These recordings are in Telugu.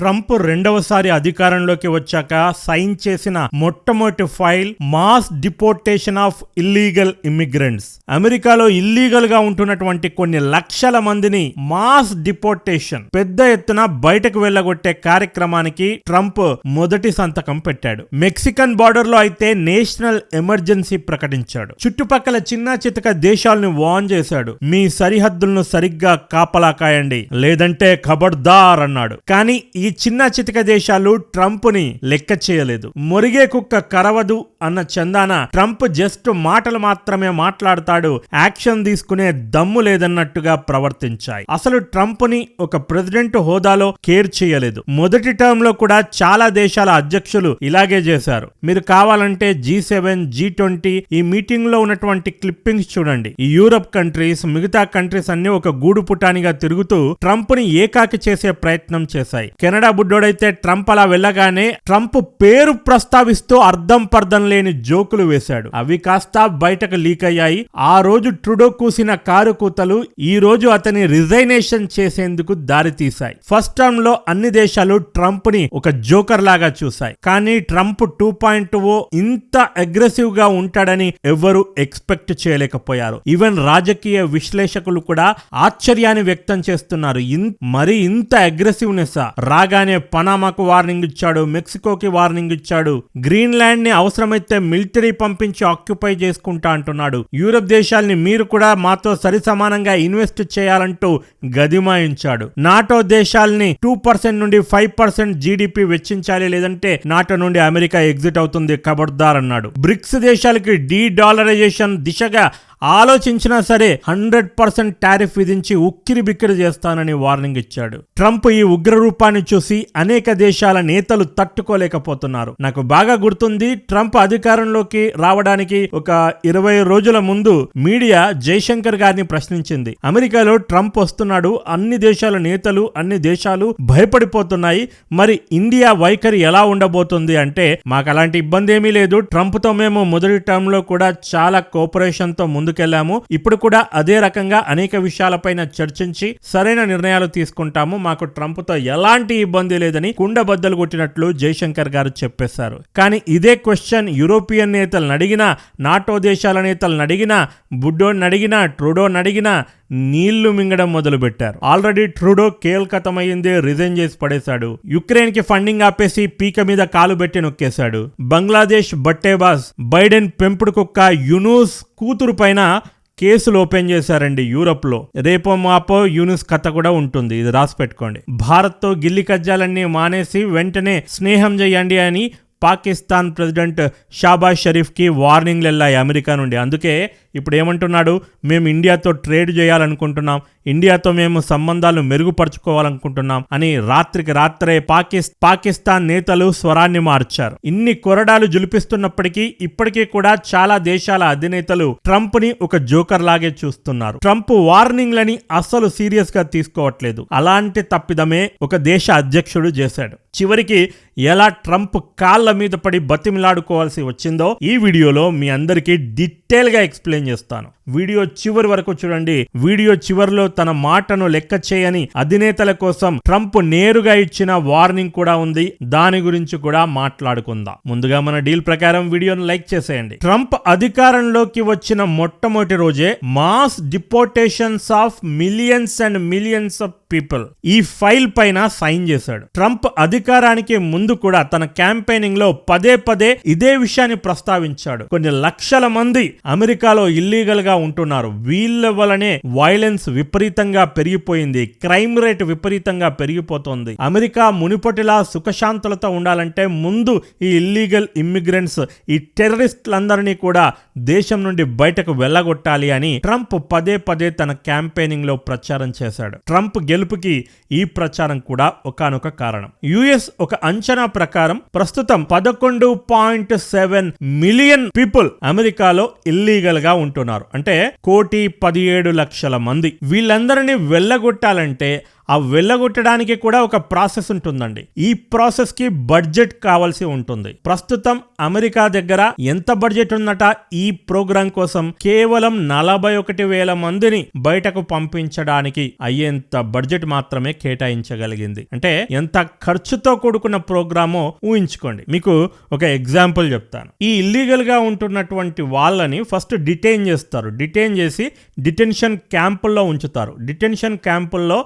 ట్రంప్ రెండవసారి అధికారంలోకి వచ్చాక సైన్ చేసిన మొట్టమొదటి file mass deportation of illegal immigrants అమెరికాలో ఇల్లీగల్గా ఉంటున్నటువంటి కొన్ని లక్షల మందిని మాస్ డిపోర్టేషన్ పెద్ద ఎత్తున బయటకు వెళ్ళగొట్టే కార్యక్రమానికి ట్రంప్ మొదటి సంతకం పెట్టాడు. మెక్సికన్ బార్డర్లో అయితే నేషనల్ ఎమర్జెన్సీ ప్రకటించాడు. చుట్టుపక్కల చిన్న చితక దేశాలను వాన్ చేశాడు. మీ సరిహద్దులను సరిగ్గా కాపలా కాయండి లేదంటే ఖబర్దార్ అన్నాడు. కానీ ఈ చిన్న చితక దేశాలు ట్రంప్ని లెక్క చేయలేదు. మొరిగే కుక్క కరవదు అన్న చందాన ట్రంప్ జస్ట్ మాటలు మాత్రమే మాట్లాడతాడు యాక్షన్ తీసుకునే దమ్ము లేదన్నట్టుగా ప్రవర్తించాయి. అసలు ట్రంప్ని ఒక ప్రెసిడెంట్ హోదాలో కేర్ చేయలేదు. మొదటి టర్మ్లో కూడా చాలా దేశాల అధ్యక్షులు ఇలాగే చేశారు. మీరు కావాలంటే జీ సెవెన్ జీ ట్వంటీ ఈ మీటింగ్లో ఉన్నటువంటి క్లిప్పింగ్స్ చూడండి. ఈ యూరప్ కంట్రీస్ మిగతా కంట్రీస్ అన్ని ఒక గూడు పుటానిగా తిరుగుతూ ట్రంప్ని ఏకాకి చేసే ప్రయత్నం చేశాయి. కెనడా బుడ్డోడైతే ట్రంప్ అలా వెళ్ళగానే ట్రంప్ పేరు ప్రస్తావిస్తూ అర్థం పర్థం లేని జోకులు వేశాడు. అవి కాస్త బయటకు లీక్ అయ్యాయి. ఆ రోజు ట్రుడో కూసిన కారు కూతలు ఈ రోజు అతని రిజైనేషన్ చేసేందుకు దారి తీశాయి. ఫస్ట్ టర్మ్లో అన్ని దేశాలు ట్రంప్ని ఒక జోకర్ లాగా చూశాయి. కానీ ట్రంప్ టూ పాయింట్ ఓ ఇంత అగ్రెసివ్గా ఉంటాడని ఎవ్వరూ ఎక్స్పెక్ట్ చేయలేకపోయారు. ఈవెన్ రాజకీయ విశ్లేషకులు కూడా ఆశ్చర్యాన్ని వ్యక్తం చేస్తున్నారు. మరి ఇంత అగ్రెసివ్నెస్ రాగానే పనామాకు వార్నింగ్ ఇచ్చాడు మెక్సికోకి వార్నింగ్ ఇచ్చాడు. గ్రీన్లాండ్ని అవసరమైతే మిలిటరీ పంపించి ఆక్యుపై చేసుకుంటా అంటున్నాడు. యూరప్ దేశాల్ని మీరు కూడా మాతో సరి సమానంగా ఇన్వెస్ట్ చేయాలంటూ గదిమాయించాడు నాటో దేశాల్ని టూ పర్సెంట్ నుండి ఫైవ్ పర్సెంట్ జీడిపి వెచ్చించాలి లేదంటే నాటో నుండి అమెరికా ఎగ్జిట్ అవుతుంది ఖబర్దార్ అన్నాడు. బ్రిక్స్ దేశాలకి డీ డాలరైజేషన్ దిశగా ఆలోచించినా సరే హండ్రెడ్ పర్సెంట్ టారిఫ్ విధించి ఉక్కిరి బిక్కిరి చేస్తానని వార్నింగ్ ఇచ్చాడు. ట్రంప్ ఈ ఉగ్ర రూపాన్ని చూసి అనేక దేశాల నేతలు తట్టుకోలేకపోతున్నారు. నాకు బాగా గుర్తుంది ట్రంప్ అధికారంలోకి రావడానికి ఒక ఇరవై రోజుల ముందు మీడియా జైశంకర్ గారిని ప్రశ్నించింది. అమెరికాలో ట్రంప్ వస్తున్నాడు అన్ని దేశాల నేతలు అన్ని దేశాలు భయపడిపోతున్నాయి. మరి ఇండియా వైఖరి ఎలా ఉండబోతుంది అంటే మాకు అలాంటి ఇబ్బంది ఏమీ లేదు. ట్రంప్తో మేము మొదటి టర్మ్లో కూడా చాలా కోఆపరేషన్తో తో ముందుకెళ్ళాము. ఇప్పుడు కూడా అదే రకంగా అనేక విషయాలపైన చర్చించి సరైన నిర్ణయాలు తీసుకుంటాము. మాకు ట్రంప్తో ఎలాంటి ఇబ్బంది లేదని కుండబద్దలు కొట్టినట్లు జైశంకర్ గారు చెప్పేశారు. కానీ ఇదే క్వశ్చన్ యూరోపియన్ నేతలను అడిగినా నాటో దేశాల నేతలను అడిగినా బుడ్డోని అడిగినా ట్రూడోని అడిగినా నీళ్ళు మింగడం మొదలు పెట్టారు ఆల్రెడీ ట్రూడో కేల్కతమైందే రిజైన్ చేసి పడేశాడు. యుక్రెయిన్కి ఫండింగ్ ఆపేసి పీక మీద కాలు పెట్టి నొక్కేశాడు. బంగ్లాదేశ్ బట్టేబాస్ బైడెన్ పెంపుడు కుక్క యునూస్ కూతురు పైన కేసులు ఓపెన్ చేశారండి యూరప్లో రేపో మాపో యూనిస్ కథ కూడా ఉంటుంది. ఇది రాసి పెట్టుకోండి. భారత్తో గిల్లి కజ్జాలన్నీ మానేసి వెంటనే స్నేహం చేయండి అని పాకిస్తాన్ ప్రెసిడెంట్ షాబాజ్ షరీఫ్కి వార్నింగ్లు వెళ్ళాయి అమెరికా నుండి. అందుకే ఇప్పుడు ఏమంటున్నాడు మేము ఇండియాతో ట్రేడ్ చేయాలనుకుంటున్నాం. ఇండియాతో మేము సంబంధాలు మెరుగుపరుచుకోవాలనుకుంటున్నాం అని రాత్రికి రాత్రే పాకిస్ పాకిస్తాన్ నేతలు స్వరాన్ని మార్చారు. ఇన్ని కొరడాలు జులిపిస్తున్నప్పటికీ ఇప్పటికీ కూడా చాలా దేశాల అధినేతలు ట్రంప్ని ఒక జోకర్ లాగే చూస్తున్నారు. ట్రంప్ వార్నింగ్లని అస్సలు సీరియస్గా తీసుకోవట్లేదు. అలాంటి తప్పిదమే ఒక దేశ అధ్యక్షుడు చేశాడు. చివరికి ఎలా ట్రంప్ కాళ్ళ మీద పడి బతిమిలాడుకోవాల్సి వచ్చిందో ఈ వీడియోలో మీ అందరికీ డీటెయిల్గా ఎక్స్ప్లెయిన్ చేస్తాను వీడియో చివరి వరకు చూడండి. వీడియో చివరిలో తన మాటను లెక్క చేయని అధినేతల కోసం ట్రంప్ నేరుగా ఇచ్చిన వార్నింగ్ కూడా ఉంది. దాని గురించి కూడా మాట్లాడుకుందాం. ముందుగా మన డీల్ ప్రకారం వీడియోను లైక్ చేసేయండి. ట్రంప్ అధికారంలోకి వచ్చిన మొట్టమొదటి రోజే mass deportations of millions and millions of people ఈ ఫైల్ పైన సైన్ చేశాడు. ట్రంప్ అధికారానికి ముందు కూడా తన క్యాంపెయినింగ్లో పదే పదే ఇదే విషయాన్ని ప్రస్తావించాడు. కొన్ని లక్షల మంది అమెరికాలో ఇల్లీగల్గా ఉంటున్నారు. వీళ్ళ వలనే వైలెన్స్ విపరీతంగా పెరిగిపోయింది. క్రైమ్ రేట్ విపరీతంగా పెరిగిపోతుంది. అమెరికా మునిపటిలా సుఖశాంతులతో ఉండాలంటే ముందు ఈ ఇల్లీగల్ ఇమ్మిగ్రెంట్స్ ఈ టెర్రరిస్టులందరినీ కూడా దేశం నుండి బయటకు వెళ్ళగొట్టాలి అని ట్రంప్ పదే పదే తన క్యాంపెయినింగ్లో ప్రచారం చేశాడు. ట్రంప్ గెలుపుకి ఈ ప్రచారం కూడా ఒకానొక కారణం. యుఎస్ ఒక అంచనా ప్రకారం ప్రస్తుతం పదకొండు పాయింట్ సెవెన్ మిలియన్ పీపుల్ అమెరికాలో ఇల్లీగల్గా ఉంటున్నారు. అంటే కోటి పదిహేడు లక్షల మంది. వీళ్ళందరినీ వెళ్ళగొట్టాలంటే ఆ వెళ్ళగొట్టడానికి కూడా ఒక ప్రాసెస్ ఉంటుందండి. ఈ ప్రాసెస్కి బడ్జెట్ కావాల్సి ఉంటుంది. ప్రస్తుతం అమెరికా దగ్గర ఎంత బడ్జెట్ ఉందట ఈ ప్రోగ్రాం కోసం కేవలం నలభై ఒకటి వేల మందిని బయటకు పంపించడానికి అయ్యేంత బడ్జెట్ మాత్రమే కేటాయించగలిగింది. అంటే ఎంత ఖర్చుతో కూడుకున్న ప్రోగ్రామో ఊహించుకోండి. మీకు ఒక ఎగ్జాంపుల్ చెప్తాను. ఈ ఇల్లీగల్గా ఉంటున్నటువంటి వాళ్ళని ఫస్ట్ డిటైన్ చేస్తారు. డిటైన్ చేసి డిటెన్షన్ క్యాంపుల్లో ఉంచుతారు. డిటెన్షన్ క్యాంపుల్లో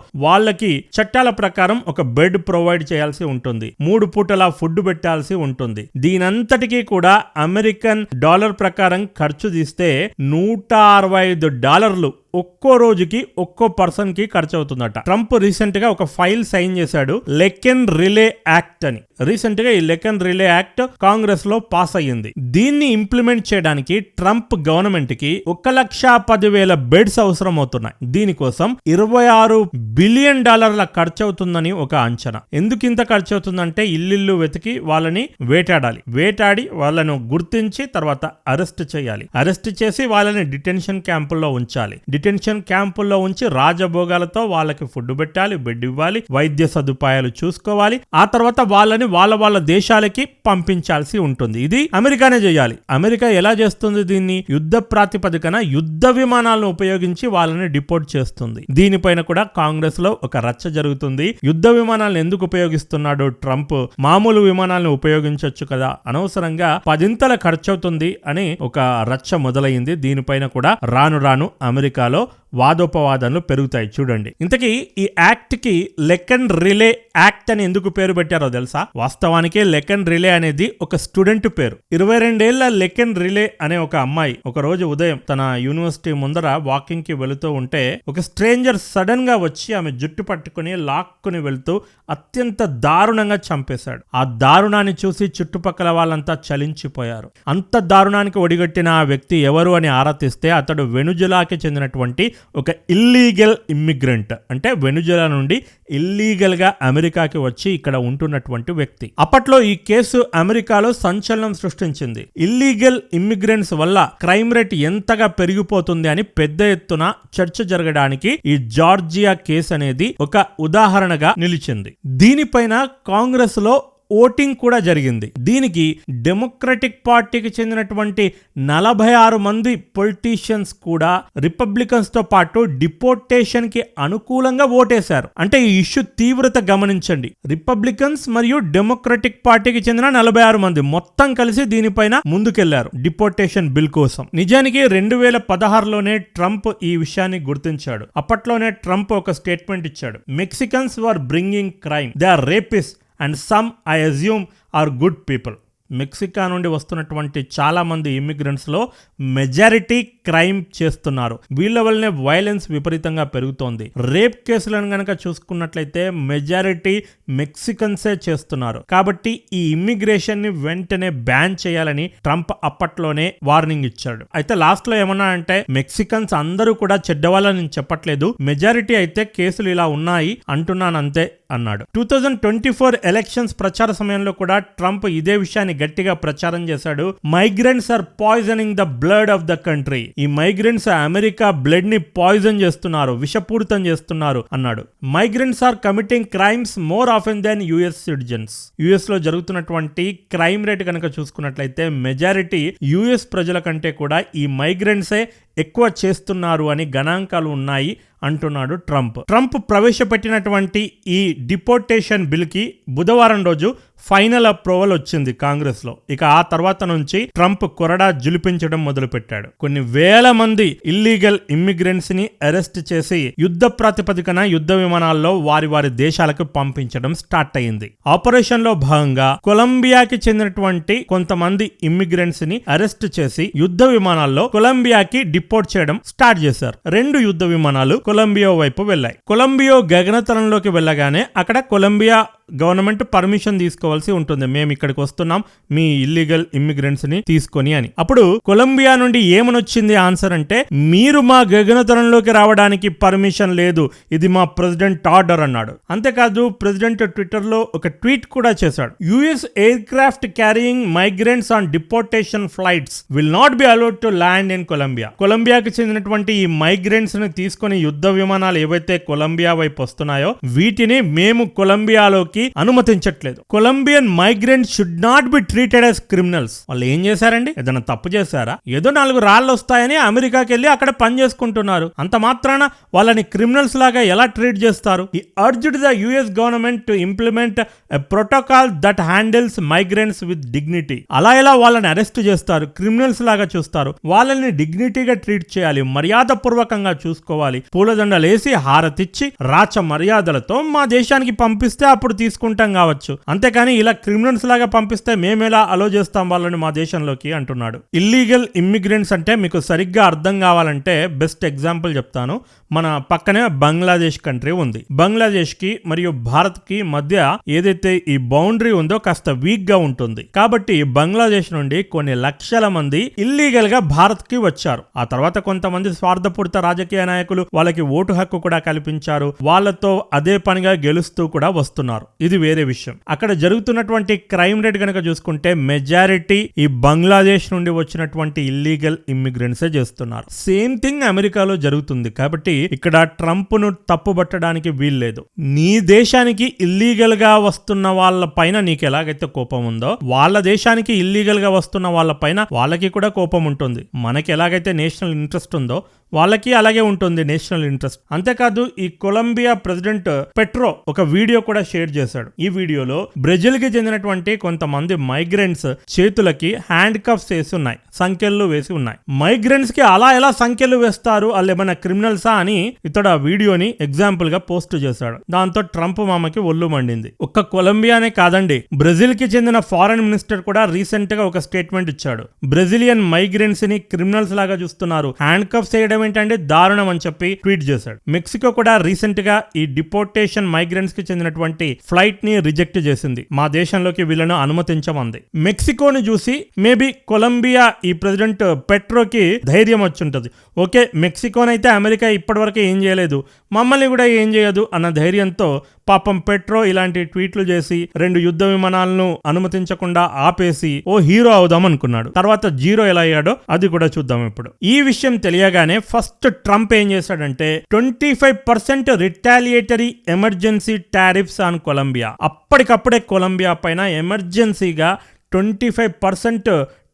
వాళ్ళకి చట్టాల ప్రకారం ఒక బెడ్ ప్రొవైడ్ చేయాల్సి ఉంటుంది. మూడు పూటలా ఫుడ్ పెట్టాల్సి ఉంటుంది. దీనంతటికీ కూడా అమెరికన్ డాలర్ ప్రకారం ఖర్చు తీస్తే నూట అరవై ఐదు డాలర్లు ఒక్కో రోజుకి ఒక్కో పర్సన్కి ఖర్చు అవుతుందట ట్రంప్ రీసెంట్గా ఒక ఫైల్ సైన్ చేశాడు లెకెన్ రిలే యాక్ట్ అని. రీసెంట్గా ఈ లెకెన్ రిలే యాక్ట్ కాంగ్రెస్లో పాస్ అయ్యింది. దీన్ని ఇంప్లిమెంట్ చేయడానికి ట్రంప్ గవర్నమెంట్కి ఒక లక్ష పదివేల బెడ్స్ అవసరం అవుతున్నాయి దీనికోసం ఇరవై ఆరు బిలియన్ డాలర్ల ఖర్చు అవుతుందని ఒక అంచనా. ఎందుకు ఇంత ఖర్చు అవుతుందంటే ఇల్లు వెతికి వాళ్ళని వేటాడాలి. వేటాడి వాళ్ళను గుర్తించి తర్వాత అరెస్ట్ చేయాలి. అరెస్ట్ చేసి వాళ్ళని డిటెన్షన్ క్యాంపుల్లో ఉంచాలి. డిటెన్షన్ క్యాంపుల్లో ఉంచి రాజభోగాలతో వాళ్ళకి ఫుడ్ పెట్టాలి బెడ్ ఇవ్వాలి వైద్య సదుపాయాలు చూసుకోవాలి. ఆ తర్వాత వాళ్ళని వాళ్ళ వాళ్ళ దేశాలకి పంపించాల్సి ఉంటుంది. ఇది అమెరికానే చేయాలి. అమెరికా ఎలా చేస్తుంది దీన్ని? యుద్ధ ప్రాతిపదికన యుద్ధ విమానాలను ఉపయోగించి వాళ్ళని డిపోర్ట్ చేస్తుంది. దీనిపైన కూడా కాంగ్రెస్లో ఒక రచ్చ జరుగుతుంది. యుద్ధ విమానాలను ఎందుకు ఉపయోగిస్తున్నాడు ట్రంప్? మామూలు విమానాలను ఉపయోగించవచ్చు కదా? అనవసరంగా పదింతల ఖర్చవుతుంది అని ఒక రచ్చ మొదలైంది. దీనిపైన కూడా రాను రాను అమెరికాలో వాదోపవాదనలు పెరుగుతాయి. చూడండి. ఇంతకీ ఈ యాక్ట్కి లెక్కన్ రిలే యాక్ట్ అని ఎందుకు పేరు పెట్టారో తెలుసా? వాస్తవానికి లెకన్ రిలే అనేది ఒక స్టూడెంట్ పేరు. ఇరవై రెండేళ్ళ లెకన్ రిలే అనే ఒక అమ్మాయి ఒక రోజు ఉదయం తన యూనివర్సిటీ ముందర వాకింగ్కి వెళుతూ ఉంటే ఒక స్ట్రేంజర్ సడన్గా వచ్చి ఆమె జుట్టు పట్టుకుని లాక్కుని వెళుతూ అత్యంత దారుణంగా చంపేశాడు. ఆ దారుణాన్ని చూసి చుట్టుపక్కల వాళ్ళంతా చలించిపోయారు. అంత దారుణానికి ఒడిగట్టిన ఆ వ్యక్తి ఎవరు అని ఆరా తీస్తే అతడు వెనుజులాకి చెందినటువంటి ఒక ఇల్లీగల్ ఇమ్మిగ్రెంట్. అంటే వెనుజులా నుండి ఇల్లీగల్గా అమెరికాకి వచ్చి ఇక్కడ ఉంటున్నటువంటి వ్యక్తి. అప్పట్లో ఈ కేసు అమెరికాలో సంచలనం సృష్టించింది. ఇల్లీగల్ ఇమ్మిగ్రెంట్స్ వల్ల క్రైమ్ రేట్ ఎంతగా పెరిగిపోతుంది అని పెద్ద ఎత్తున చర్చ జరగడానికి ఈ జార్జియా కేసు అనేది ఒక ఉదాహరణగా నిలిచింది. దీనిపైన కాంగ్రెస్లో ఓటింగ్ కూడా జరిగింది. దీనికి డెమోక్రటిక్ పార్టీకి చెందినటువంటి నలభై ఆరు మంది పొలిటీషియన్స్ కూడా రిపబ్లికన్స్తో పాటు డిపోర్టేషన్కి అనుకూలంగా ఓటేశారు. అంటే ఈ ఇష్యూ తీవ్రత గమనించండి. రిపబ్లికన్స్ మరియు డెమోక్రటిక్ పార్టీకి చెందిన నలభై ఆరు మంది మొత్తం కలిసి దీనిపైన ముందుకెళ్ళారు డిపోర్టేషన్ బిల్ కోసం. నిజానికి రెండు వేల పదహారులోనే ట్రంప్ ఈ విషయాన్ని గుర్తించాడు. అప్పట్లోనే ట్రంప్ ఒక స్టేట్మెంట్ ఇచ్చాడు. Mexicans were bringing crime. They are rapists and some I assume are good people. Mexico నుండి వస్తున్నటువంటి చాలామంది ఇమ్మిగ్రెంట్స్లో మెజారిటీ క్రైమ్ చేస్తున్నారు. వీళ్ళ వల్లనే వైలెన్స్ విపరీతంగా పెరుగుతోంది. రేప్ కేసులను కనుక చూసుకున్నట్లయితే మెజారిటీ మెక్సికన్సే చేస్తున్నారు. కాబట్టి ఈ ఇమ్మిగ్రేషన్ని వెంటనే బ్యాన్ చేయాలని ట్రంప్ అప్పట్లోనే వార్నింగ్ ఇచ్చాడు. అయితే లాస్ట్లో ఏమన్నా అంటే మెక్సికన్స్ అందరూ కూడా చెడ్డవాళ్ళని నేను చెప్పట్లేదు. మెజారిటీ అయితే కేసులు ఇలా ఉన్నాయి అంటున్నాను అంతే అన్నాడు. Two thousand twenty four elections ప్రచార సమయంలో కూడా ట్రంప్ ఇదే విషయాన్ని గట్టిగా ప్రచారం చేశాడు. Migrants are poisoning the blood of the country ఈ మైగ్రెంట్స్ అమెరికా బ్లడ్ని పాయిజన్ చేస్తున్నారు విషపూరితం చేస్తున్నారు అన్నాడు. Migrants are committing crimes more often than US citizens యుఎస్లో జరుగుతున్నటువంటి క్రైమ్ రేట్ కనుక చూసుకున్నట్లయితే మెజారిటీ యుఎస్ ప్రజల కంటే కూడా ఈ మైగ్రెంట్సే ఎక్కువ చేస్తున్నారు అని గణాంకాలు ఉన్నాయి అంటున్నాడు ట్రంప్. ట్రంప్ ప్రవేశపెట్టినటువంటి ఈ డిపోర్టేషన్ బిల్కి బుధవారం రోజు ఫైనల్ అప్రూవల్ వచ్చింది కాంగ్రెస్లో ఇక ఆ తర్వాత నుంచి ట్రంప్ కొరడా జులిపించడం మొదలుపెట్టాడు. కొన్ని వేల మంది ఇల్లీగల్ ఇమ్మిగ్రెంట్స్ని అరెస్ట్ చేసి యుద్ధ ప్రాతిపదికన యుద్ధ విమానాల్లో వారి వారి దేశాలకు పంపించడం స్టార్ట్ అయింది ఆపరేషన్లో భాగంగా కొలంబియాకి చెందినటువంటి కొంతమంది ఇమ్మిగ్రెంట్స్ని అరెస్ట్ చేసి యుద్ధ విమానాల్లో కొలంబియాకి డిపోర్ట్ చేయడం స్టార్ట్ చేశారు. రెండు యుద్ధ విమానాలు కొలంబియా వైపు వెళ్ళాయి. కొలంబియో గగనతలంలోకి వెళ్ళగానే అక్కడ కొలంబియా గవర్నమెంట్ పర్మిషన్ తీసుకోవాల్సి ఉంటుంది. మేము ఇక్కడికి వస్తున్నాం. మీ ఇల్లీగల్ ఇమ్మిగ్రెంట్స్ని తీసుకొని అని. అప్పుడు కొలంబియా నుండి ఏమని వచ్చింది ఆన్సర్ అంటే మీరు మా గగనతరంలోకి రావడానికి పర్మిషన్ లేదు. ఇది మా ప్రెసిడెంట్ ఆర్డర్ అన్నాడు. అంతేకాదు ప్రెసిడెంట్ ట్విట్టర్లో ఒక ట్వీట్ కూడా చేశాడు. US aircraft carrying migrants on deportation flights will not be allowed to land in Colombia. కొలంబియాకి చెందినటువంటి ఈ మైగ్రెంట్స్ని తీసుకొని యుద్ధ విమానాలు ఏవైతే కొలంబియా వైపు వస్తున్నాయో వీటిని మేము కొలంబియాలోకి అనుమతించట్లేదు. Colombian migrant should not be treated as criminals వాళ్ళు ఏం చేశారండి? ఏదైనా తప్పు చేశారా? ఏదో నాలుగు రాళ్ళు వస్తాయని అమెరికాకి వెళ్ళి అక్కడ పని చేసుకుంటున్నారు. అంత మాత్రాన వాళ్ళని క్రిమినల్స్ లాగా ఎలా ట్రీట్ చేస్తారు? ఈ urged the US government to implement a protocol that handles migrants with dignity అలా ఎలా వాళ్ళని అరెస్ట్ చేస్తారు? క్రిమినల్స్ లాగా చూస్తారు. వాళ్ళని డిగ్నిటీగా ట్రీట్ చేయాలి. మర్యాద పూర్వకంగా చూసుకోవాలి. పూలదండలు వేసి హారతిచ్చి రాచ మర్యాదలతో మా దేశానికి పంపిస్తే అప్పుడు తీసుకుంటాం కావచ్చు. అంతేకాని ఇలా క్రిమినల్స్ లాగా పంపిస్తే మేమెలా అలో చేస్తాం వాళ్ళని మా దేశంలోకి అంటున్నాడు. ఇల్లీగల్ ఇమ్మిగ్రెంట్స్ అంటే మీకు సరిగ్గా అర్థం కావాలంటే బెస్ట్ ఎగ్జాంపుల్ చెప్తాను. మన పక్కనే బంగ్లాదేశ్ కంట్రీ ఉంది. బంగ్లాదేశ్కి మరియు భారత్కి మధ్య ఏదైతే ఈ బౌండరీ ఉందో కాస్త వీక్గా ఉంటుంది. కాబట్టి బంగ్లాదేశ్ నుండి కొన్ని లక్షల మంది ఇల్లీగల్గా భారత్కి వచ్చారు. ఆ తర్వాత కొంతమంది స్వార్థపూరిత రాజకీయ నాయకులు వాళ్ళకి ఓటు హక్కు కూడా కల్పించారు. వాళ్ళతో అదే పనిగా గెలుస్తూ కూడా వస్తున్నారు. ఇది వేరే విషయం. అక్కడ జరుగుతున్నటువంటి క్రైమ్ రేట్ కనుక చూసుకుంటే మెజారిటీ ఈ బంగ్లాదేశ్ నుండి వచ్చినటువంటి ఇల్లీగల్ ఇమ్మిగ్రెంట్సే చేస్తున్నారు. సేమ్ థింగ్ అమెరికాలో జరుగుతుంది కాబట్టి ఇక్కడ ట్రంప్ను తప్పుబట్టడానికి వీల్లేదు. నీ దేశానికి ఇల్లీగల్గా వస్తున్న వాళ్ళ పైన నీకు ఎలాగైతే కోపం ఉందో వాళ్ళ దేశానికి ఇల్లీగల్గా వస్తున్న వాళ్ళ పైన వాళ్ళకి కూడా కోపం ఉంటుంది. మనకి ఎలాగైతే నేషనల్ ఇంట్రెస్ట్ ఉందో వాళ్ళకి అలాగే ఉంటుంది నేషనల్ ఇంట్రెస్ట్. అంతేకాదు ఈ కొలంబియా ప్రెసిడెంట్ పెట్రో ఒక వీడియో కూడా షేర్ చేశాడు. ఈ వీడియోలో బ్రెజిల్కి చెందినటువంటి కొంతమంది మైగ్రెంట్స్ చేతులకి హ్యాండ్ కప్స్ వేసి ఉన్నాయి సంఖ్యలు వేసి ఉన్నాయి. మైగ్రెంట్స్కి అలా ఎలా సంఖ్యలు వేస్తారు? వాళ్ళు ఏమైనా క్రిమినల్సా అని ఇతడు ఆ వీడియోని ఎగ్జాంపుల్గా పోస్ట్ చేశాడు. దాంతో ట్రంప్ మామకి ఒళ్ళు మండింది. ఒక్క కొలంబియానే కాదండి. బ్రెజిల్కి చెందిన ఫారెన్ మినిస్టర్ కూడా రీసెంట్గా ఒక స్టేట్మెంట్ ఇచ్చాడు. బ్రెజిలియన్ మైగ్రెంట్స్ని క్రిమినల్స్ లాగా చూస్తున్నారు. హ్యాండ్ కప్స్ వేయడం ఏంటంటే దారుణం అని చెప్పి ట్వీట్ చేశాడు. మెక్సికో కూడా రీసెంట్గా ఈ డిపోర్టేషన్ మైగ్రెంట్స్కి చెందినటువంటి ఫ్లైట్ని రిజెక్ట్ చేసింది. మా దేశంలోకి వీళ్ళను అనుమతించమంది. మెక్సికోని చూసి మేబీ కొలంబియా ఈ ప్రెసిడెంట్ పెట్రోకి ధైర్యం వచ్చుంటది. ఓకే మెక్సికోనైతే అమెరికా ఇప్పటివరకు ఏం చేయలేదు. మమ్మల్ని కూడా ఏం చేయదు అన్న ధైర్యంతో పాపం పెట్రో ఇలాంటి ట్వీట్లు చేసి రెండు యుద్ధ విమానాలను అనుమతించకుండా ఆపేసి ఓ హీరో అవుదాం అనుకున్నాడు తర్వాత జీరో ఎలా అయ్యాడో అది కూడా చూద్దాం ఇప్పుడు. ఈ విషయం తెలియగానే ఫస్ట్ ట్రంప్ ఏం చేశాడంటే twenty five percent retaliatory emergency tariffs on Colombia. అప్పటికప్పుడే కొలంబియా పైన ఎమర్జెన్సీగా ట్వంటీ ఫైవ్ పర్సెంట్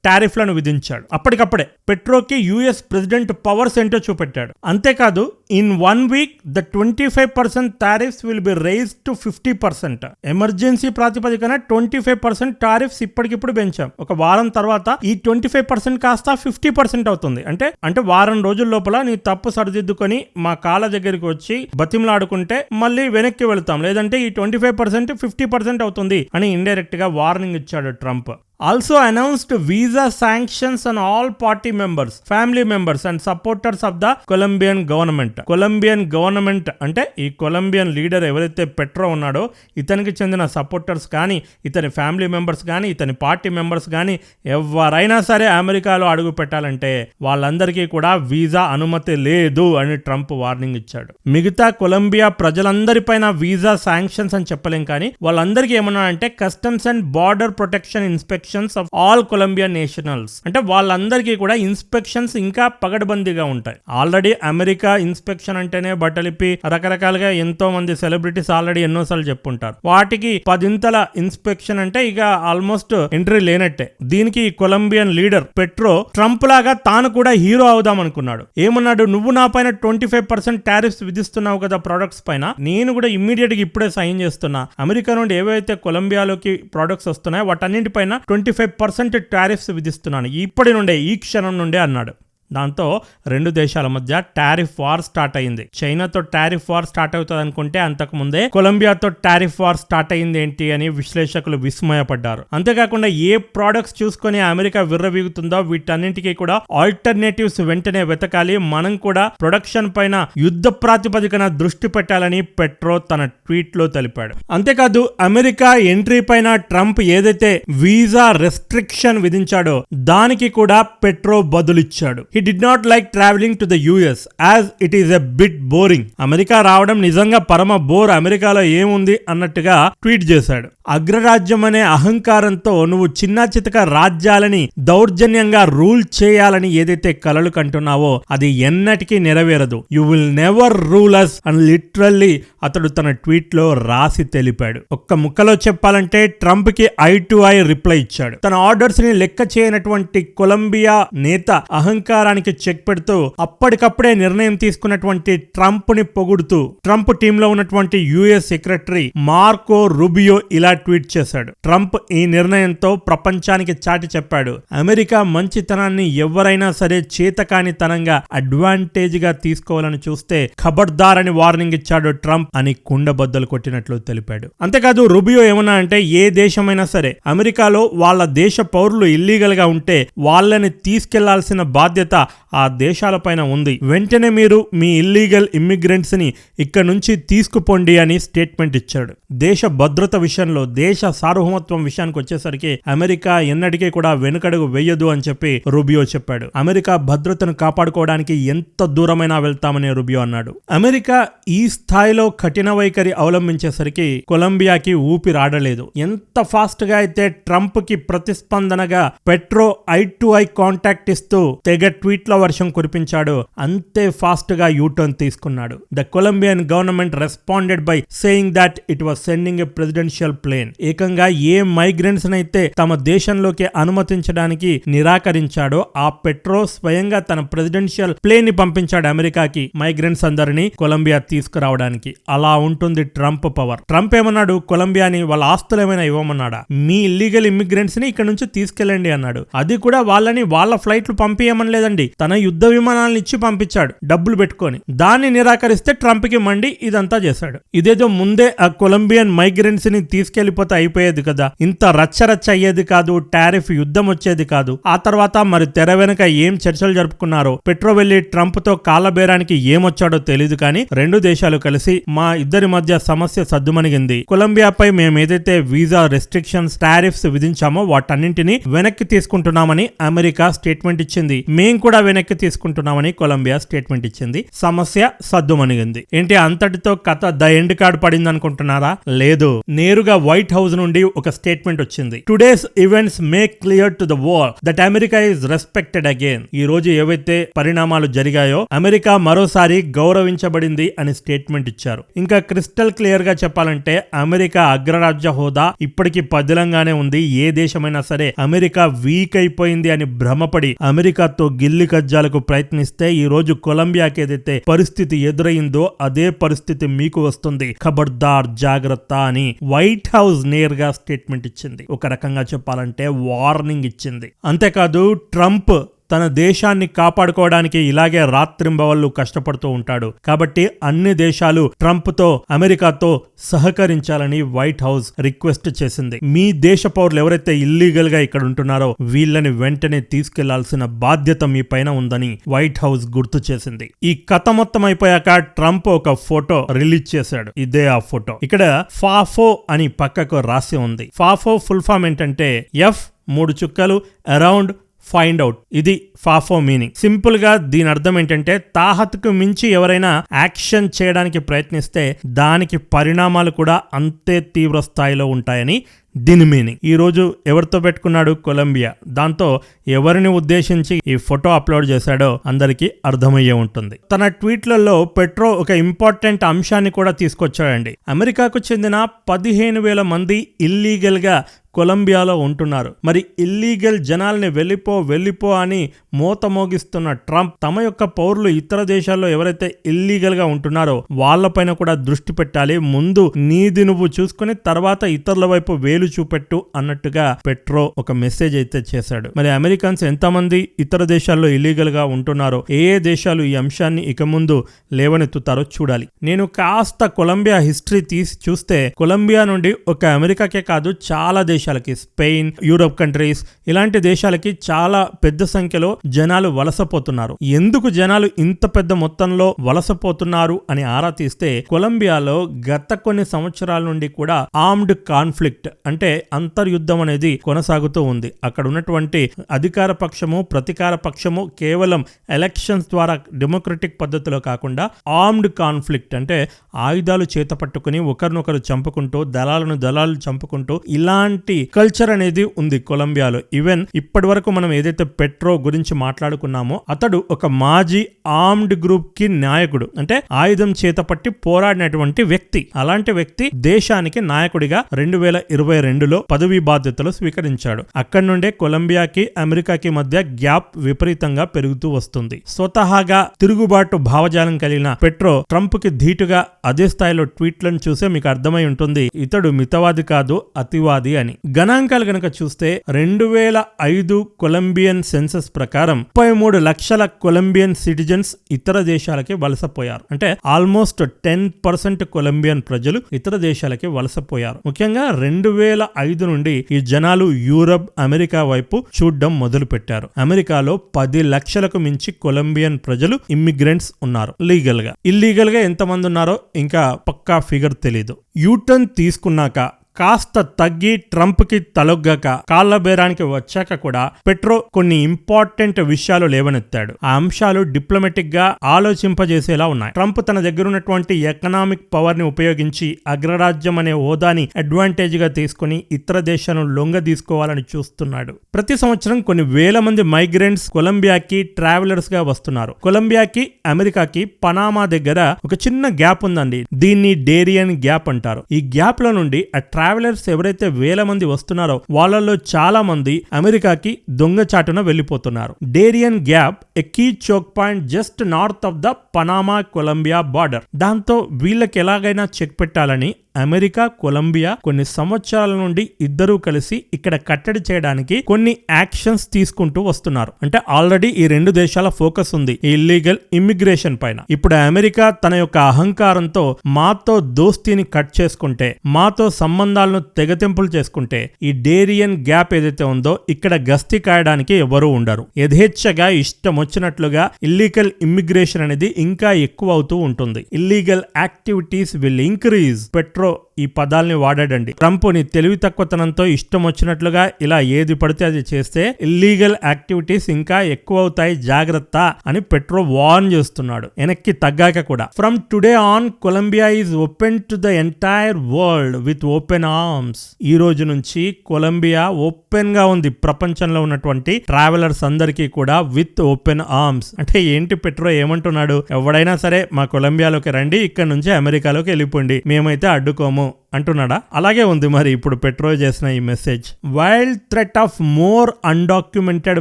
టారిఫ్లను విధించాడు. అప్పటికప్పుడే పెట్రోకి యుఎస్ ప్రెసిడెంట్ పవర్స్ ఏంటో చూపెట్టాడు. అంతేకాదు in one week the twenty five percent tariffs will be rise to fifty percent. Emergency ప్రాతిపదికన ట్వంటీ ఫైవ్ పర్సెంట్ టారిఫ్స్ ఇప్పటికిప్పుడు పెంచాం. ఒక వారం తర్వాత ఈ ట్వంటీ ఫైవ్ పర్సెంట్ కాస్త ఫిఫ్టీ పర్సెంట్ అవుతుంది. అంటే అంటే వారం రోజుల లోపల నీ తప్పు సరిదిద్దుకొని మా కాళ్ళ దగ్గరికి వచ్చి బతిమలాడుకుంటే మళ్ళీ వెనక్కి వెళ్తాం. లేదంటే ఈ twenty five percent fifty percent అవుతుంది అని ఇండైరెక్ట్గా వార్నింగ్ ఇచ్చాడు Trump. Also announced visa sanctions on all party members family members and supporters of the Colombian government Colombian government అంటే ఈ కొలంబియన్ లీడర్ ఎవరైతే పెట్రో ఉన్నాడో ఇతనికి చెందిన సపోర్టర్స్ కానీ ఇతని ఫ్యామిలీ మెంబర్స్ కానీ ఇతని పార్టీ మెంబర్స్ కానీ ఎవరైనా సరే అమెరికాలో అడుగు పెట్టాలంటే వాళ్ళందరికీ కూడా వీసా అనుమతి లేదు అని ట్రంప్ వార్నింగ్ ఇచ్చాడు. మిగతా కొలంబియా ప్రజలందరిపైన వీసా శాంక్షన్స్ అని చెప్పలేం కానీ వాళ్ళందరికీ ఏమన్నా అంటే customs and border protection inspection inspections of all Colombia nationals అంటే వాళ్ళందరికీ కూడా ఇన్స్పెక్షన్స్ ఇంకా పగడబందీగా ఉంటాయి. ఆల్రెడీ అమెరికా ఇన్స్పెక్షన్ అంటేనే బట్టలిపి రకరకాలుగా ఎంతో మంది సెలబ్రిటీస్ ఆల్రెడీ ఎన్నోసార్లు చెప్పుంటారు. వాటికి పదింతల ఇన్స్పెక్షన్ అంటే ఇక ఆల్మోస్ట్ ఎంట్రీ లేనట్టే. దీనికి కొలంబియన్ లీడర్ పెట్రో ట్రంప్ లాగా తాను కూడా హీరో అవుదాం అనుకున్నాడు ఏమన్నాడు? నువ్వు నా పైన ట్వంటీ ఫైవ్ పర్సెంట్ టారిఫ్స్ విధిస్తున్నావు కదా ప్రొడక్ట్స్ పైన. నేను కూడా ఇమ్మీడియట్గా ఇప్పుడే సైన్ చేస్తున్నా. అమెరికా నుండి ఏవైతే కొలంబియాలోకి ప్రొడక్ట్స్ వస్తున్నాయో వాటన్నింటిపైన ట్వంటీ ఫైవ్ పర్సెంట్ టారిఫ్స్ విధిస్తున్నాను. ఇప్పటి నుండే ఈ క్షణం నుండే అన్నాడు. దాంతో రెండు దేశాల మధ్య టారిఫ్ వార్ స్టార్ట్ అయింది. చైనాతో టారిఫ్ వార్ స్టార్ట్ అవుతుంది అనుకుంటే అంతకు ముందే కొలంబియాతో టారిఫ్ వార్ స్టార్ట్ అయింది ఏంటి అని విశ్లేషకులు విస్మయపడ్డారు. అంతేకాకుండా ఏ ప్రోడక్ట్స్ చూసుకొని అమెరికా విర్రవీగుతుందో వీటన్నింటికీ కూడా ఆల్టర్నేటివ్స్ వెంటనే వెతకాలి. మనం కూడా ప్రొడక్షన్ పైన యుద్ధ ప్రాతిపదికన దృష్టి పెట్టాలని పెట్రో తన ట్వీట్లో తెలిపాడు. అంతేకాదు అమెరికా ఎంట్రీ పైన ట్రంప్ ఏదైతే వీసా రెస్ట్రిక్షన్ విధించాడో దానికి కూడా Petro బదులిచ్చాడు. He did not like traveling to the US as it is a bit boring America రావడం నిజంగా పరమ బోర్ అమెరికాలో ఏముంది అన్నట్టుగా ట్వీట్ చేశాడు. అగ్రరాజ్యం అనే అహంకారంతో నువ్వు చిన్న చితక రాజ్యాలని దౌర్జన్యంగా రూల్ చేయాలని ఏదైతే కలలు కంటున్నావో అది ఎన్నటికీ నెరవేరదు. You will never rule us అని లిటరల్లీ అతడు తన ట్వీట్లో రాసి తెలిపాడు. ఒక్క ముక్కలో చెప్పాలంటే ట్రంప్కి ఐ టు ఐ రిప్లై ఇచ్చాడు. తన ఆర్డర్స్ని లెక్క చేయనటువంటి కొలంబియా నేత అహంకార అహంకారానికి చెక్ పెడుతూ అప్పటికప్పుడే నిర్ణయం తీసుకున్నటువంటి ట్రంప్ని పొగుడుతూ ట్రంప్ టీంలో ఉన్నటువంటి యుఎస్ సెక్రటరీ మార్కో రుబియో ఇలా ట్వీట్ చేశాడు. ట్రంప్ ఈ నిర్ణయంతో ప్రపంచానికి చాటి చెప్పాడు. అమెరికా మంచితనాన్ని ఎవరైనా సరే చేతకాని తనంగా అడ్వాంటేజ్గా తీసుకోవాలని చూస్తే ఖబర్దార్ అని వార్నింగ్ ఇచ్చాడు ట్రంప్ అని కుండబద్దలు కొట్టినట్లు తెలిపాడు. అంతేకాదు రుబియో ఏమన్నా అంటే ఏ దేశమైనా సరే అమెరికాలో వాళ్ళ దేశ పౌరులు ఇల్లీగల్గా ఉంటే వాళ్ళని తీసుకెళ్ళాల్సిన బాధ్యత ఆ దేశాలపైన ఉంది. వెంటనే మీరు మీ ఇల్లీగల్ ఇమ్మిగ్రెంట్స్ని ఇక్కడ నుంచి తీసుకుపోండి అని స్టేట్మెంట్ ఇచ్చాడు. దేశ భద్రత విషయంలో దేశ సార్వభౌమత్వం విషయానికి వచ్చేసరికి అమెరికా ఎన్నటికీ కూడా వెనుకడుగు వెయ్యదు అని చెప్పి రుబియో చెప్పాడు. అమెరికా భద్రతను కాపాడుకోవడానికి ఎంత దూరమైనా వెళ్తామని రుబియో అన్నాడు. అమెరికా ఈ స్థాయిలో కఠిన వైఖరి అవలంబించేసరికి కొలంబియాకి ఊపిరాడలేదు. ఎంత ఫాస్ట్గా అయితే ట్రంప్కి ప్రతిస్పందనగా Petro eye to eye contact ఇస్తూ తెగ ట్వీట్ల వర్షం కురిపించాడు అంతే ఫాస్ట్గా యూటర్న్ తీసుకున్నాడు. The Colombian government responded by saying that it was sending a presidential plane ఏకంగా ఏ మైగ్రెంట్స్ అయితే తమ దేశంలోకి అనుమతించడానికి నిరాకరించాడో ఆ పెట్రో స్వయంగా తన ప్రెసిడెన్షియల్ ప్లేన్ని పంపించాడు అమెరికాకి మైగ్రెంట్స్ అందరినీ కొలంబియా తీసుకురావడానికి. అలా ఉంటుంది ట్రంప్ పవర్ ట్రంప్ ఏమన్నాడు? కొలంబియాని వాళ్ళ ఆస్తులు ఏమైనా ఇవ్వమన్నాడా? మీ ఇల్లీగల్ ఇమ్మిగ్రెంట్స్ని ఇక్కడ నుంచి తీసుకెళ్ళండి అన్నాడు. అది కూడా వాళ్ళని వాళ్ళ ఫ్లైట్లు పంపించమని లేదండి. తన యుద్ధ విమానాలను ఇచ్చి పంపించాడు. డబ్బులు పెట్టుకొని. దాన్ని నిరాకరిస్తే ట్రంప్కి మండి ఇదంతా చేశాడు. ఇదేదో ముందే ఆ కొలంబియా కొలంబియన్ మైగ్రెంట్స్ని తీసుకెళ్ళిపోతే అయిపోయేది కదా. ఇంత రచ్చరచ్చ అయ్యేది కాదు టారిఫ్ యుద్ధం వచ్చేది కాదు. ఆ తర్వాత మరి తెర వెనక ఏం చర్చలు జరుపుకున్నారో పెట్రో వెళ్ళి ట్రంప్తో కాలబేరానికి ఏమొచ్చాడో తెలియదు కానీ రెండు దేశాలు కలిసి మా ఇద్దరి మధ్య సమస్య సద్దుమణిగింది. కొలంబియాపై మేము ఏదైతే వీసా రెస్ట్రిక్షన్స్ టారిఫ్స్ విధించామో వాటన్నింటినీ వెనక్కి తీసుకుంటున్నామని అమెరికా స్టేట్మెంట్ ఇచ్చింది. మేం కూడా వెనక్కి తీసుకుంటున్నామని కొలంబియా స్టేట్మెంట్ ఇచ్చింది. సమస్య సద్దుమణిగింది. ఏంటి అంతటితో కథ ద ఎండ్ కార్డ్ పడింది అనుకుంటున్నారా లేదు. నేరుగా వైట్ హౌస్ నుండి ఒక స్టేట్మెంట్ వచ్చింది. Today's events make clear to the world that America is respected again ఈ రోజు ఏవైతే పరిణామాలు జరిగాయో అమెరికా మరోసారి గౌరవించబడింది అని స్టేట్మెంట్ ఇచ్చారు. ఇంకా క్రిస్టల్ క్లియర్గా చెప్పాలంటే అమెరికా అగ్రరాజ్య హోదా ఇప్పటికీ పదిలంగానే ఉంది. ఏ దేశమైనా సరే అమెరికా వీక్ అయిపోయింది అని భ్రమపడి అమెరికాతో గిల్లి కజ్జాలకు ప్రయత్నిస్తే ఈ రోజు కొలంబియాకి ఏదైతే పరిస్థితి ఎదురైందో అదే పరిస్థితి మీకు వస్తుంది. ఖబర్దార్ జాగ్రత్త. అని వైట్ హౌస్ నేరుగా స్టేట్మెంట్ ఇచ్చింది. ఒక రకంగా చెప్పాలంటే వార్నింగ్ ఇచ్చింది. అంతేకాదు ట్రంప్ తన దేశాన్ని కాపాడుకోవడానికి ఇలాగే రాత్రింబవళ్ళు కష్టపడుతూ ఉంటాడు. కాబట్టి అన్ని దేశాలు ట్రంప్తో అమెరికాతో సహకరించాలని వైట్ హౌస్ రిక్వెస్ట్ చేసింది. మీ దేశ పౌరులు ఎవరైతే ఇల్లీగల్గా ఇక్కడ ఉంటున్నారో వీళ్ళని వెంటనే తీసుకెళ్ళాల్సిన బాధ్యత మీ పైన ఉందని వైట్ హౌస్ గుర్తు చేసింది. ఈ కథ మొత్తం అయిపోయాక ట్రంప్ ఒక ఫోటో రిలీజ్ చేశాడు. ఇదే ఆ ఫోటో. ఇక్కడ ఫాఫో అని పక్కకు రాసి ఉంది. ఫాఫో ఫుల్ ఫామ్ ఏంటంటే ఎఫ్ మూడు చుక్కలు అరౌండ్ ఫైండ్ అవుట్ ఇది ఫాఫో మీనింగ్ సింపుల్గా దీని అర్థం ఏంటంటే తాహత్కు మించి ఎవరైనా యాక్షన్ చేయడానికి ప్రయత్నిస్తే దానికి పరిణామాలు కూడా అంతే తీవ్ర స్థాయిలో ఉంటాయని దీని మీనింగ్ ఈ రోజు ఎవరితో పెట్టుకున్నాడు కొలంబియా? దాంతో ఎవరిని ఉద్దేశించి ఈ ఫోటో అప్లోడ్ చేశాడో అందరికీ అర్థమయ్యే ఉంటుంది. తన ట్వీట్లలో పెట్రో ఒక ఇంపార్టెంట్ అంశాన్ని కూడా తీసుకొచ్చాడండి. అమెరికాకు చెందిన పదిహేను వేల మంది ఇల్లీగల్గా కొలంబియాలో ఉంటున్నారు. మరి ఇల్లీగల్ జనాల్ని వెళ్ళిపో వెళ్ళిపో అని మోత మోగిస్తున్న ట్రంప్ తమ యొక్క పౌరులు ఇతర దేశాల్లో ఎవరైతే ఇల్లీగల్గా ఉంటున్నారో వాళ్ళపైన కూడా దృష్టి పెట్టాలి. ముందు నీది నువ్వు చూసుకుని తర్వాత ఇతరుల వైపు వేలు వేలు చూపెట్టు అన్నట్టుగా పెట్రో ఒక మెసేజ్ అయితే చేశాడు. మరి అమెరికన్స్ ఎంతమంది ఇతర దేశాల్లో ఇల్లీగల్గా ఉంటున్నారో ఏ ఏ దేశాలు ఈ అంశాన్ని ఇక ముందు లేవనెత్తుతారో చూడాలి. నేను కాస్త కొలంబియా హిస్టరీ తీసి చూస్తే కొలంబియా నుండి ఒక అమెరికాకే కాదు చాలా దేశాలకి స్పెయిన్ యూరోప్ కంట్రీస్ ఇలాంటి దేశాలకి చాలా పెద్ద సంఖ్యలో జనాలు వలసపోతున్నారు. ఎందుకు జనాలు ఇంత పెద్ద మొత్తంలో వలసపోతున్నారు అని ఆరా తీస్తే కొలంబియాలో గత కొన్ని సంవత్సరాల నుండి కూడా ఆర్మ్డ్ కాన్ఫ్లిక్ట్ అంటే అంతర్యుద్ధం అనేది కొనసాగుతూ ఉంది. అక్కడ ఉన్నటువంటి అధికార పక్షము ప్రతికార పక్షము కేవలం ఎలక్షన్స్ ద్వారా డెమోక్రటిక్ పద్ధతిలో కాకుండా ఆర్మ్డ్ కాన్ఫ్లిక్ట్ అంటే ఆయుధాలు చేత పట్టుకుని ఒకరినొకరు చంపుకుంటూ దళాలను దళాలు చంపుకుంటూ ఇలాంటి కల్చర్ అనేది ఉంది కొలంబియాలో. ఈవెన్ ఇప్పటి వరకు మనం ఏదైతే పెట్రో గురించి మాట్లాడుకున్నామో అతడు ఒక మాజీ ఆర్మ్డ్ గ్రూప్కి నాయకుడు. అంటే ఆయుధం చేత పట్టి పోరాడినటువంటి వ్యక్తి. అలాంటి వ్యక్తి దేశానికి నాయకుడిగా రెండు వేల ఇరవై రెండులో పదవీ బాధ్యతలు స్వీకరించాడు. అక్కడి నుండే కొలంబియాకి అమెరికాకి మధ్య గ్యాప్ విపరీతంగా పెరుగుతూ వస్తుంది. స్వతహాగా తిరుగుబాటు భావజాలం కలిగిన పెట్రో ట్రంప్కి ధీటుగా అదే స్థాయిలో ట్వీట్లను చూసే మీకు అర్థమై ఉంటుంది ఇతడు మితవాది కాదు అతివాది అని. గణాంకాలు గనక చూస్తే రెండు వేల ఐదు కొలంబియన్ సెన్సస్ ప్రకారం ముప్పై మూడు లక్షల కొలంబియన్ సిటిజన్స్ ఇతర దేశాలకి వలసపోయారు. అంటే ఆల్మోస్ట్ టెన్ పర్సెంట్ కొలంబియన్ ప్రజలు ఇతర దేశాలకి వలసపోయారు. ముఖ్యంగా రెండు వేల వేల ఐదు నుండి ఈ జనాలు యూరప్ అమెరికా వైపు చూడడం మొదలుపెట్టారు. అమెరికాలో పది లక్షలకు మించి కొలంబియన్ ప్రజలు ఇమ్మిగ్రెంట్స్ ఉన్నారు లీగల్గా ఇల్లీగల్గా ఎంతమంది ఉన్నారో ఇంకా పక్కా ఫిగర్ తెలీదు. యూటర్న్ తీసుకున్నాక కాస్త తగ్గి ట్రంప్కి తలొగ్గక కాళ్ళ బేరానికి వచ్చాక కూడా పెట్రో కొన్ని ఇంపార్టెంట్ విషయాలు లేవనెత్తాడు. ఆ అంశాలు డిప్లొమాటిక్గా ఆలోచింపజేసేలా ఉన్నాయి. ట్రంప్ తన దగ్గర ఉన్నటువంటి ఎకనామిక్ పవర్ని ఉపయోగించి అగ్రరాజ్యం అనే హోదాని అడ్వాంటేజ్గా తీసుకుని ఇతర దేశాలను లొంగ తీసుకోవాలని చూస్తున్నాడు. ప్రతి సంవత్సరం కొన్ని వేల మంది మైగ్రెంట్స్ కొలంబియాకి ట్రావెలర్స్గా వస్తున్నారు. కొలంబియాకి అమెరికాకి పనామా దగ్గర ఒక చిన్న గ్యాప్ ఉందండి. దీన్ని డేరియన్ గ్యాప్ అంటారు. ఈ గ్యాప్లో నుండి అట్రా ట్రావెలర్స్ ఎవరైతే వేల మంది వస్తున్నారో వాళ్ళల్లో చాలా మంది అమెరికాకి దొంగచాటున వెళ్ళిపోతున్నారు. Darien Gap a key choke point just north of the Panama Colombia border. దాంతో వీళ్ళకి ఎలాగైనా చెక్ పెట్టాలని అమెరికా కొలంబియా కొన్ని సంవత్సరాల నుండి ఇద్దరూ కలిసి ఇక్కడ కట్టడి చేయడానికి కొన్ని యాక్షన్స్ తీసుకుంటూ వస్తున్నారు. అంటే ఆల్రెడీ ఈ రెండు దేశాల ఫోకస్ ఉంది ఈ ఇల్లీగల్ ఇమ్మిగ్రేషన్ పైన. ఇప్పుడు అమెరికా తన యొక్క అహంకారంతో మాతో దోస్తీని కట్ చేసుకుంటే మాతో సంబంధాలను తెగతింపులు చేసుకుంటే ఈ డేరియన్ గ్యాప్ ఏదైతే ఉందో ఇక్కడ గస్తీ కాయడానికి ఎవరూ ఉండరు. యథేచ్ఛగా ఇష్టం వచ్చినట్లుగా ఇల్లీగల్ ఇమ్మిగ్రేషన్ అనేది ఇంకా ఎక్కువ అవుతూ ఉంటుంది. Illegal activities will increase petrol Ro ఈ పదాల్ని వాడాడండి. ట్రంప్ని తెలివి తక్కువతనంతో ఇష్టం వచ్చినట్లుగా ఇలా ఏది పడితే అది చేస్తే ఇల్లీగల్ యాక్టివిటీస్ ఇంకా ఎక్కువ అవుతాయి జాగ్రత్త అని పెట్రో వార్న్ చేస్తున్నాడు. వెనక్కి తగ్గాక కూడా. From today on Colombia is open to the entire world with open arms ఈ రోజు నుంచి కొలంబియా ఓపెన్గా ఉంది. ప్రపంచంలో ఉన్నటువంటి ట్రావెలర్స్ అందరికీ కూడా విత్ ఓపెన్ ఆర్మ్స్ అంటే ఏంటి పెట్రో ఏమంటున్నాడు? ఎవడైనా సరే మా కొలంబియాలోకి రండి ఇక్కడ నుంచి అమెరికాలోకి వెళ్ళిపోండి. మేమైతే అడ్డుకోము. అంటున్నాడా? అలాగే ఉంది మరి ఇప్పుడు పెట్రో చేసిన ఈ message. Wild threat of more undocumented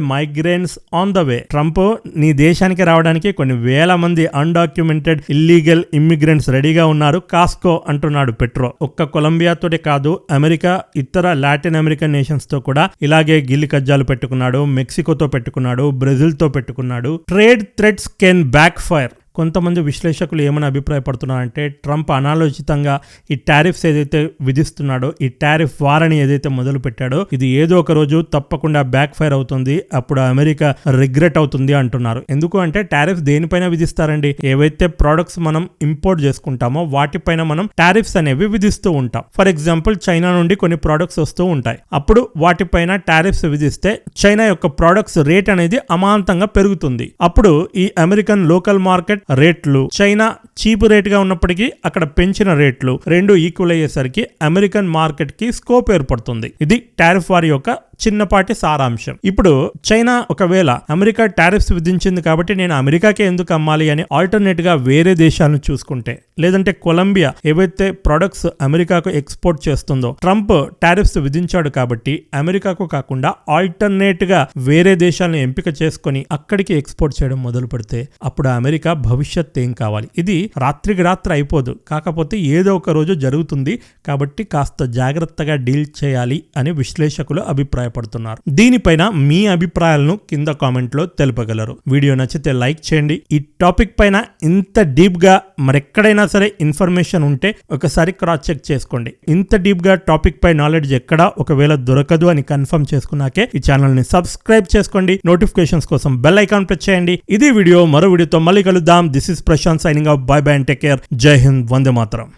migrants on the way Trump నీ దేశానికి రావడానికి కొన్ని వేల మంది అన్డాక్యుమెంటెడ్ ఇల్లీగల్ ఇమ్మిగ్రెంట్స్ రెడీగా ఉన్నారు. కాస్కో అంటున్నాడు పెట్రో. ఒక్క కొలంబియాతోటి కాదు అమెరికా ఇతర లాటిన్ అమెరికన్ నేషన్స్తో కూడా ఇలాగే గిల్లి కజ్జాలు పెట్టుకున్నాడు మెక్సికోతో పెట్టుకున్నాడు బ్రెజిల్తో పెట్టుకున్నాడు. Trade threats can backfire కొంతమంది విశ్లేషకులు ఏమని అభిప్రాయపడుతున్నారంటే ట్రంప్ అనాలోచితంగా ఈ టారిఫ్స్ ఏదైతే విధిస్తున్నాడో ఈ టారిఫ్ వారని ఏదైతే మొదలు పెట్టాడో ఇది ఏదో ఒక రోజు తప్పకుండా బ్యాక్ ఫైర్ అవుతుంది అప్పుడు అమెరికా రిగ్రెట్ అవుతుంది అంటున్నారు. ఎందుకు అంటే టారిఫ్ దేనిపైన విధిస్తారండి? ఏవైతే ప్రోడక్ట్స్ మనం ఇంపోర్ట్ చేసుకుంటామో వాటిపైన మనం టారిఫ్స్ అనేవి విధిస్తూ ఉంటాం. ఫర్ ఎగ్జాంపుల్ చైనా నుండి కొన్ని ప్రోడక్ట్స్ వస్తూ ఉంటాయి. అప్పుడు వాటిపైన టారిఫ్స్ విధిస్తే చైనా యొక్క ప్రోడక్ట్స్ రేట్ అనేది అమాంతంగా పెరుగుతుంది. అప్పుడు ఈ అమెరికన్ లోకల్ మార్కెట్ రేట్లు. చైనా చీప్ రేట్గా ఉన్నప్పటికీ అక్కడ పెంచిన రేట్లు రెండు ఈక్వల్ అయ్యేసరికి అమెరికన్ మార్కెట్కి స్కోప్ ఏర్పడుతుంది. ఇది టారిఫ్ వారి యొక్క చిన్నపాటి సారాంశం. ఇప్పుడు చైనా ఒకవేళ అమెరికా టారిఫ్స్ విధించింది కాబట్టి నేను అమెరికాకే ఎందుకు అమ్మాలి అని ఆల్టర్నేట్గా వేరే దేశాలను చూసుకుంటే లేదంటే కొలంబియా ఏవైతే ప్రొడక్ట్స్ అమెరికాకు ఎక్స్పోర్ట్ చేస్తుందో ట్రంప్ టారిఫ్స్ విధించాడు కాబట్టి అమెరికాకు కాకుండా ఆల్టర్నేట్గా వేరే దేశాలను ఎంపిక చేసుకొని అక్కడికి ఎక్స్పోర్ట్ చేయడం మొదలు పెడితే అప్పుడు అమెరికా భవిష్యత్ ఏం కావాలి? ఇది రాత్రికి రాత్రి అయిపోదు. కాకపోతే ఏదో ఒక రోజు జరుగుతుంది కాబట్టి కాస్త జాగ్రత్తగా డీల్ చేయాలి అని విశ్లేషకులు సహాయపడుతున్నారు. దీనిపైన మీ అభిప్రాయాలను కింద కామెంట్లో తెలుపగలరు. వీడియో నచ్చితే లైక్ చేయండి. ఈ టాపిక్ పైన ఇంత డీప్గా మరెక్కడైనా సరే ఇన్ఫర్మేషన్ ఉంటే ఒకసారి క్రాస్ చెక్ చేసుకోండి. ఇంత డీప్గా టాపిక్ పై నాలెడ్జ్ ఎక్కడా ఒకవేళ దొరకదు అని కన్ఫర్మ్ చేసుకున్నాకే ఈ ఛానల్ని సబ్స్క్రైబ్ చేసుకోండి. నోటిఫికేషన్స్ కోసం బెల్ ఐకాన్ ప్రెస్ చేయండి. ఇది వీడియో. మరో వీడియోతో మళ్ళీ కలుద్దాం. This is Prashant signing off. Bye bye and take care. జై హింద్. వందే మాత్రం.